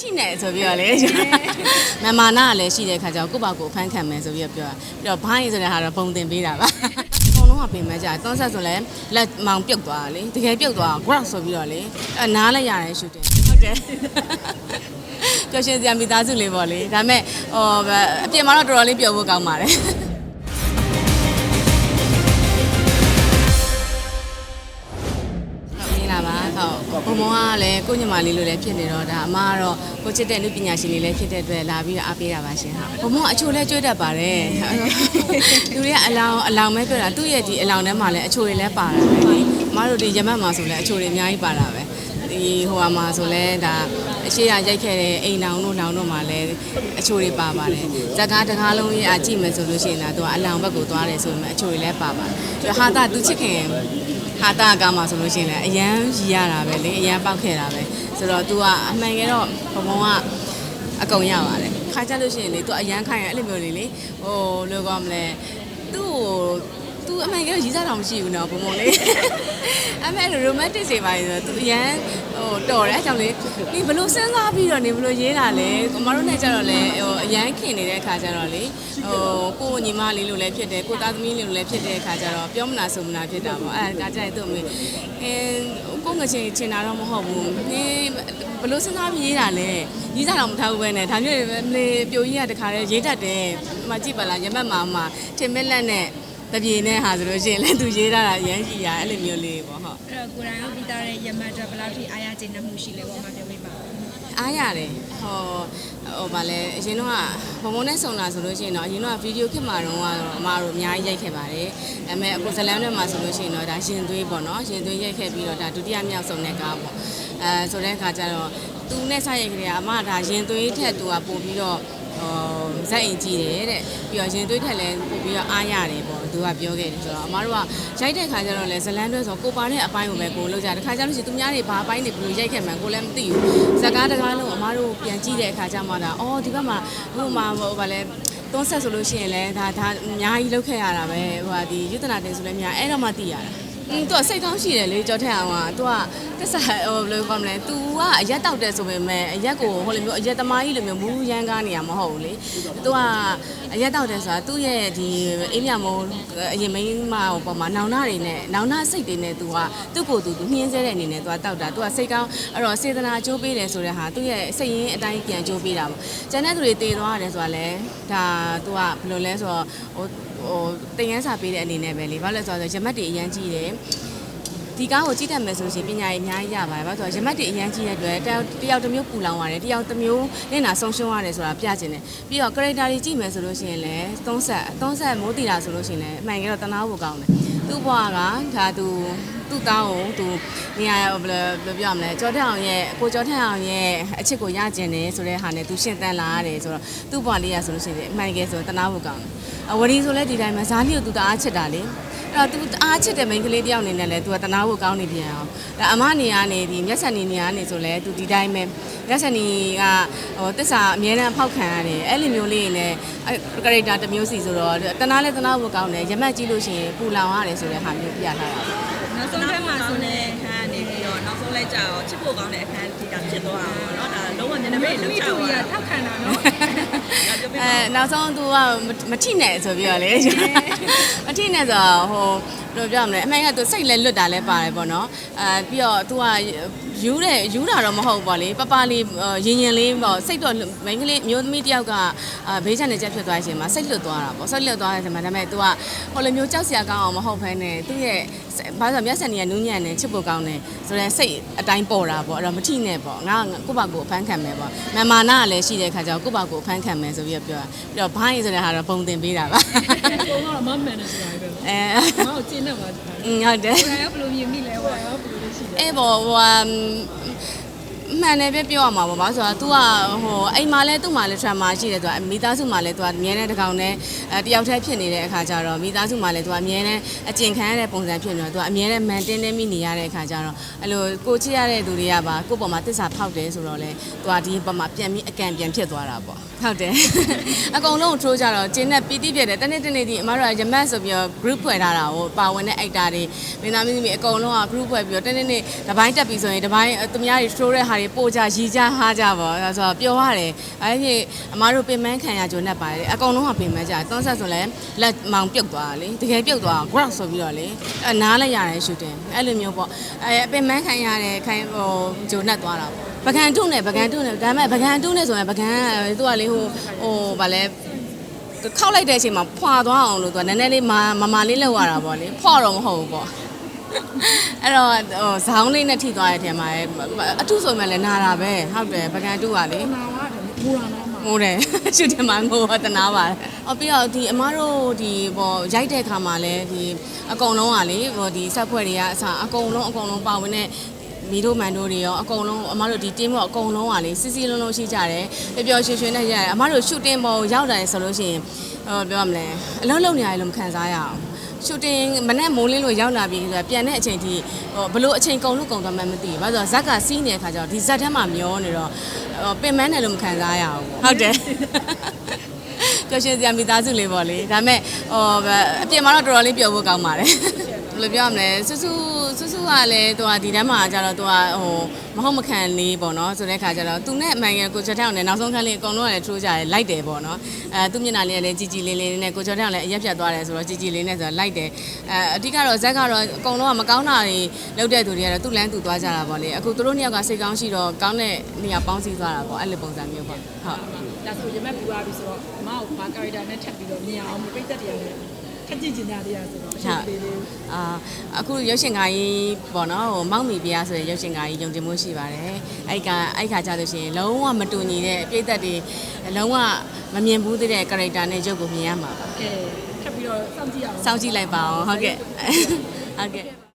ထိနဲ့ဆိုပြီးတော့လေမမာနာကလည်းရှိတဲ့ခါကျတော့ကိုယ့်ဘာကိုယ်အဖမ်းခံမယ်ဆိုပြီးတော့ပြောတာပြီးတော့ဘိုင်းဆိုတဲ့ဟာတော့ပုံတင်ပေးတာပါအကုန်လုံးကပြင်မဲ့ကြတယ်တွန်းဆက်ဆိုလည်းလက်မောင်ပြုတ်သွားတာလေတကယ်ပြုတ်သွားတာ ground ဆိုပြီးတော့လေအဲနားလည်းရတယ်ရှူတင်ဟုတ်တယ်ပျော်ရွှင်စရာမိသားစုလေးပေါ့လေဒါပေမဲ့ဟိုအပြင်မှာတော့တော်တော်လေးပျော်ဖို့ကောင်းပါတယ် မင်္ဂလာပါဟုတ်ဘုံဘုံကလည်းကိုညမလေးလိုလည်းဖြစ်နေတော့ဒါအမကတော့ကိုချစ်တဲ့လူပညာရှင်လေးလည်းဖြစ်တဲ့အတွက်လာပြီးတော့အားပေးတာပါရှင်ဟုတ်ဘုံဘုံကအချိုလည်းကျွေးတတ်ပါတယ်သူတွေကအလောင်းအလောင်းပဲပြောတာသူ့ရဲ့ဒီအလောင်းထဲမှာလည်းအချိုတွေလည်းပါတာပဲလေအမတို့ဒီရမတ်မှာဆိုလည်းအချိုတွေအများကြီးပါတာပဲ ဒီဟိုဟာမှာဆိုလဲဒါအရှိရရိုက်ခဲ့တဲ့အိမ်နောင်တို့နောင်တို့မှာလည်းအချိုတွေပါပါတယ်ဇက်ကားတကားလုံးကြီးအကြည့်မယ်ဆိုလို့ရှိရင်တော့သူကအလောင်းဘက်ကိုသွားတယ်ဆိုပေမဲ့အချိုတွေလည်းပါပါတယ်သူဟာတာသူချစ်ခင်ဟာတာကမှာဆိုလို့ရှိရင်လည်းအရန်ရီရတာပဲလေအရန်ပောက်ခဲ့တာပဲဆိုတော့ तू ကအမှန်ကြတော့ဘုံဘုံကအကုန်ရပါတယ်ခါကြလို့ရှိရင်လေ तू အရန်ခိုင်းရအဲ့လိုမျိုးလေးလေဟိုလိုကောမလဲသူ့ကို तू အမှန်ကြတော့ရီးစားတော့မရှိဘူးနော်ဘုံဘုံလေးအမှန်လို romantic တွေပါဆိုတော့ तू အရန်ဟိုတော်တယ်အကြောင်းလေးဒီဘလို့စဉ်းစားပြီးတော့နေဘလို့ရေးတာလဲအမတို့နဲ့ကြတော့လေဟိုအရန်ခင်နေတဲ့ခါကြတော့လေဟိုကိုညီမလေးလိုလည်းဖြစ်တယ်ကိုသားသမီးလေးလိုလည်းဖြစ်တဲ့ခါကြတော့ပြောမနာဆိုမနာဖြစ်တာပေါ့အဲ့ဒါကြတဲ့သူ့အမေအဲကိုငချင်းချင်တာတော့မဟုတ်ဘူးနေဘလို့စဉ်းစားပြီးရေးတာလဲရေးစားတော့မထားဘူးပဲနဲ့ဒါမျိုးတွေလေပြိုကြီးကတခါတည်းရေးတတ်တယ်မကြည့်ပါလားရမက်မာမှာထင်မက်လက်နဲ့ တပြေနဲ့ဟာဆိုလို့ရှိရင်လည်းသူရေးတာအရန်ကြီးရအဲ့လိုမျိုးလေးပေါ့ဟုတ်အဲ့တော့ကိုယ်တိုင်ရောပြီးသားတဲ့ရမတ်အတွက်ဘယ်လောက်ထိအားရကျဉ်းနှမှုရှိလဲပေါ့မပြောပြပါဘူးအားရတယ်ဟောဟိုဗာလဲအရင်တော့ဘုံဘုံနဲ့ဆုံလာဆိုလို့ရှိရင်တော့အရင်တော့ဗီဒီယိုခစ်မှာတော့ကတော့အမတို့အများကြီးရိုက်ခဲ့ပါတယ်ဒါပေမဲ့အခုဇလန်တွေမှာဆိုလို့ရှိရင်တော့ဒါရင်သွေးပေါ့နော်ရင်သွေးရိုက်ခဲ့ပြီးတော့ဒါဒုတိယမြောက်ဆုံးတဲ့ကားပေါ့အဲဆိုတဲ့အခါကျတော့သူနဲ့စရိုက်ကြတဲ့အမဒါရင်သွေးထက်သူကပို့ပြီးတော့ဟိုဇက်အိမ်ကြည့်တယ်တဲ့ပြီးတော့ရင်သွေးထက်လည်းပို့ပြီးတော့အားရတယ်ပေါ့ သူကပြောခဲ့တယ်ဆိုတော့အမတို့ကရိုက်တဲ့ခါကျတော့လဲဇလန်တွေဆိုကိုပါတဲ့အပိုင်းကိုပဲကိုလောက်ကြတခါကျလို့ရှိရင်သူများတွေဘာအပိုင်းတွေဘယ်လိုရိုက်ခဲ့မှန်းကိုလည်းမသိဘူးဇက်ကားတကားလုံးအမတို့ပြန်ကြည့်တဲ့အခါကျမှဒါအော်ဒီဘက်မှာဟိုမှာဟိုဗာလဲသွန်းဆက်ဆိုလို့ရှိရင်လည်းဒါဒါအများကြီးလောက်ခဲ့ရတာပဲဟိုဟာဒီយុတနာတင်ဆိုလည်းများအဲ့တော့မှသိရတာ อืม तू စိတ်ကောင်းရှိတယ်လေကြောထက်အောင်က तू ကတက်စားဟိုဘယ်လိုကောမလဲ तू ကအရက်တောက်တယ်ဆိုပေမဲ့အရက်ကိုဟိုလိုမျိုးအရက်သမားကြီးလိုမျိုးမူးရမ်းကားနေရမဟုတ်ဘူးလေ तू ကအရက်တောက်တယ်ဆိုတာသူ့ရဲ့ဒီအေးမြမိုးအရင်မိန်းမဟိုပေါ်မှာနောင်နာတွေနဲ့နောင်နာစိတ်တွေနဲ့ तू ကသူ့ကိုယ်သူနှင်းဆဲတဲ့အနေနဲ့ तू ကတောက်တာ तू ကစိတ်ကောင်းအဲ့တော့စေတနာအကျိုးပေးတယ်ဆိုတဲ့ဟာသူ့ရဲ့စိတ်ရင်းအတိုင်းပြန်အကျိုးပေးတာပေါ့ကျန်တဲ့သူတွေတည်သွားရတယ်ဆိုတာလဲဒါ तू ကဘယ်လိုလဲဆိုတော့ဟို ဟိုတင်ရန်စာပေးတဲ့အနေနဲ့ပဲလေဘာလို့လဲဆိုတော့ရမတ်တွေအရန်ကြီးတယ်ဒီကားကိုကြည့်တတ်မယ်ဆိုရင်ပညာရေးအများကြီးရပါတယ်။ဘာလို့လဲဆိုတော့ရမတ်တွေအရင်ကြည့်တဲ့အတွက်တယောက်တယောက်တစ်မျိုးပူလောင်ရတယ်တယောက်တစ်မျိုးလင့်နာဆုံးရှုံးရတယ်ဆိုတာပြချင်တယ်။ပြီးတော့ character တွေကြည့်မယ်ဆိုလို့ရှိရင်လည်းသုံးဆက်သုံးဆက်မိုးတီတာဆိုလို့ရှိရင်လည်းအမှန်ကတော့တနာဖို့ကောင်းတယ်။ သူ့ဘွားကဒါသူသူ့သားကိုသူနေရာဘယ်လိုပြောရမလဲကြောထက်အောင်ရဲ့ကိုကြောထက်အောင်ရဲ့အချစ်ကိုရကျင်တယ်ဆိုတဲ့ဟာနဲ့သူရှင်းတန်းလာရတယ်ဆိုတော့သူ့ဘွားလေးရဆိုလို့ရှိရင်အမှန်ကယ်ဆိုတနာဖို့ကောင်းတယ်ဝရီဆိုလဲဒီတိုင်းမှာဇာလီကိုသူတအားချစ်တာလေအဲ့တော့သူအားချစ်တဲ့မိန်းကလေးတယောက်အနေနဲ့လဲသူကတနာဖို့ကောင်းနေပြန်အောင်ဒါအမနေကနေဒီမျက်စံနေနေကနေဆိုလဲသူဒီတိုင်းပဲမျက်စံနေကဟိုတစ္ဆာအမြဲတမ်းဖောက်ခံရတယ်အဲ့လိုမျိုးလေးနေကာရက်တာတစ်မျိုးစီဆိုတော့တနာလဲတနာဖို့ကောင်းတယ်ရမတ်ကြည့်လို့ရှိရင်ပူလောင်ရတယ်ဆိုတဲ့ဟာမျိုးပြထားတာပါနောက်ဆုံးထဲမှာဆိုနေအခန်းနေပြီးတော့နောက်ဆုံးလိုက်ကြတော့ချစ်ဖို့ကောင်းတဲ့အခန်းဒီတာဖြစ်သွားတာပေါ့နော်ဒါလုံးဝမျက်နှာမေမေးလူလောက်ချတူသွားရတာထောက်ခံတာနော်ဒါပြောပြအဲနောက်ဆုံး तू ကမထိနဲ့ဆိုပြီးတော့လေမထိနဲ့ဆိုတော့ဟို ဘယ်လိုပြောမလဲအမှန်ကသူစိတ်လဲလွတ်တာလဲပါတယ်ပေါ့နော်အဲပြီးတော့သူကယူးတယ်ယူးတာတော့မဟုတ်ပေါ့လေပပလေးရင်ရင်လေးပေါ့စိတ်တော့မိန်းကလေးမျိုးသမီးတယောက်ကဘေးချန်နေချက်ဖြစ်သွားခြင်းမှာစိတ်လွတ်သွားတာပေါ့စိတ်လွတ်သွားတဲ့ချိန်မှာဒါပေမဲ့သူကဟိုလိုမျိုးကြောက်စရာကောင်းအောင်မဟုတ်ဘဲနဲ့သူ့ရဲ့ဘာလို့မျက်စံကြီးကနူးညံ့နေချစ်ဖို့ကောင်းနေဆိုတော့စိတ်အတိုင်းပေါ်တာပေါ့အဲ့တော့မထိနဲ့ပေါ့ငါကိုယ့်ဘာကိုအဖမ်းခံမယ်ပေါ့မမာနာကလည်းရှိတဲ့ခါကျတော့ကိုယ့်ဘာကိုအဖမ်းခံမယ်ဆိုပြီးတော့ပြောတာပြီးတော့ဘိုင်းဆိုတဲ့ဟာတော့ပုံတင်ပေးတာပါဘုံကတော့မမှန်တယ်ဆိုတာပဲအဲဟောကျင်းနေပါဒီอืมဟုတ်တယ်ကိုယ်ရောဘယ်လိုမြင်မိလဲဟိုရောဘယ်လိုလဲရှိလဲ အဲ့ပေါ်ဟိုဟာမှ န်တယ်ပဲပြောရမှာပေါ့ဗာဆိုတော့ तू ကဟိုအိမ်မှာလဲသူ့မှာလဲ trauma ရှိတယ်သူကမိသားစုမှာလဲ तू ကအမြဲတမ်းတစ်ကောင်နဲ့အဲတယောက်တည်းဖြစ်နေတဲ့အခါကျတော့မိသားစုမှာလဲ तू ကအမြဲတမ်းအကျင့်ခံရတဲ့ပုံစံဖြစ်နေတော့ तू ကအမြဲတမ်းမန်တင်းတင်းမိနေရတဲ့အခါကျတော့အဲ့လိုကိုချစ်ရတဲ့သူတွေကပါကိုယ့်ပေါ်မှာတစ္ဆာဖောက်တယ်ဆိုတော့လဲ तू ကဒီပေါ်မှာပြန်ပြီးအကန့်ပြန်ဖြစ်သွားတာပေါ့ဟုတ်တယ် အကုန်လုံးထိုးကြတော့ကျင်းနဲ့ပီတိပြည့်တယ်တနေ့တနေ့ဒီအမတို့ကရမတ်ဆိုပြီးတော့ group ဖွဲ့ထားတာကိုပါဝင်တဲ့ actor တွေမင်းသားမင်းသမီးအကုန်လုံးက group ဖွဲ့ပြီးတော့တနေ့နေ့တစ်ပိုင်းတက်ပြီဆိုရင်တစ်ပိုင်းသူများတွေ show တဲ့ဟာ တွေပို့ကြရီကြဟားကြပေါ့အဲဆိုတော့ပျော်ရတယ်အဲဖြစ်အမားတို့ပင်မခံရကြုံနဲ့ပါတယ်အကုန်လုံးကပင်မကြသွန်းဆက်ဆိုလဲလက်မောင်ပြုတ်သွားတာလေတကယ်ပြုတ်သွားဂရော့ဆိုပြီးတော့လေအဲနားလိုက်ရတယ်ရှူတင်အဲ့လိုမျိုးပေါ့အဲပင်မခံရတယ်ခိုင်ဟိုဂျုံနဲ့သွားတာပေါ့ပကံတုနဲ့ပကံတုနဲ့ဒါပေမဲ့ပကံတုနဲ့ဆိုရင်ပကံကသူကလေဟိုဟိုဗာလဲခောက်လိုက်တဲ့အချိန်မှာဖွာသွားအောင်လို့သူကနည်းနည်းလေးမမမလေးလောက်ရတာပေါ့လေဖွာတော့မဟုတ်ဘူးပေါ့ အဲ့တော့ဟိုဇောင်းလေးနဲ့ထိသွားတဲ့အချိန်မှာအထုဆိုမှလည်းနာတာပဲဟုတ်တယ်ပကံတူကလေနာဝါတယ်မူရာနာမှာငိုတယ်ရှူတင်မှာငိုတော့တနာပါတယ်အော်ပြီးတော့ဒီအမားတို့ဒီပေါ့ရိုက်တဲ့ခါမှာလည်းဒီအကုန်လုံးကလေဟိုဒီဆက်ဖွဲ့တွေကအစအကုန်လုံးအကုန်လုံးပါဝင်တဲ့မီတို့မန်တို့တွေရောအကုန်လုံးအမားတို့ဒီ team တော့အကုန်လုံးကလေစီစီလုံးလုံးရှိကြတယ်ပျော်ပျော်ရွှင်ရွှင်နဲ့ရတယ်အမားတို့ shooting ပေါ်ရောက်တယ်ဆိုလို့ရှိရင်ဟိုပြောရမလဲအလုံးလုံးနေရတယ်လို့မခံစားရအောင် ရှူတင်မနဲ့မိုးလင်းလို့ရောက်လာပြီဆိုတော့ပြန်တဲ့အချိန်ထိဟိုဘလို့အချိန်ကုန်လို့ကုန်သွားမှမသိဘူး။ဘာလို့ဆိုတော့ဇက်ကစီးနေတဲ့ခါကျတော့ဒီဇက်ထဲမှာမျောနေတော့ဟိုပင်မန်းတယ်လို့မခံစားရအောင်။ဟုတ်တယ်။ပျော်ရွှင်စရာမိသားစုလေးပေါ့လေ။ဒါပေမဲ့ဟိုအပြင်မှာတော့တော်တော်လေးပျော်ဖို့ကောင်းပါတယ်။ ဘယ်လိုပြောရမလဲဆူဆူဆူဆူကလည်းသူကဒီတန်းမှာကျတော့သူကဟိုမဟုတ်မခံလေးပေါ့နော်ဆိုတဲ့ခါကျတော့သူနဲ့အမှန်ကန်ကိုချော်ထောင်နဲ့နောက်ဆုံးခန်းလေးအကုန်လုံးကလည်းထိုးကြတယ်လိုက်တယ်ပေါ့နော်အဲသူမျက်နှာလေးကလည်းជីជីလေးလေးနဲ့ကိုချော်ထောင်လည်းအရက်ဖြတ်သွားတယ်ဆိုတော့ជីជីလေးနဲ့ဆိုတော့လိုက်တယ်အဲအဓိကတော့ဇက်ကတော့အကုန်လုံးကမကောင်းတာတွေလုပ်တဲ့သူတွေကတော့သူ့လန်းသူသွားကြတာပေါ့လေအခုသူတို့နှစ်ယောက်ကစိတ်ကောင်းရှိတော့ကောင်းတဲ့နေရာပေါင်းစည်းသွားတာပေါ့အဲ့လိုပုံစံမျိုးပေါ့ဟုတ် ဒါဆိုရမက်ပြူသွားပြီဆိုတော့အမကိုဘာ character နဲ့ထပ်ပြီးတော့မြင်အောင်ပြိသက်တရားနဲ့ ထပ်ကြည့်ကျင်ကြတရားဆိုတော့အရှိသေးသေးအာအခုရုပ်ရှင်ကားကြီးပေါ့နော်ဟိုမောက်မီပြားဆိုတဲ့ရုပ်ရှင်ကားကြီးယုံကြည်မှုရှိပါတယ်အဲ့ကအဲ့ခါကြလို့ရှိရင်လုံးဝမတူညီတဲ့ပြည့်သက်တွေလုံးဝမမြင်ဘူးသေးတဲ့ character နဲ့ရုပ်ကိုမြင်ရမှာပါကဲထပ်ပြီးတော့စောင့်ကြည့်အောင်စောင့်ကြည့်လိုက်ပါအောင်ဟုတ်ကဲ့ဟုတ်ကဲ့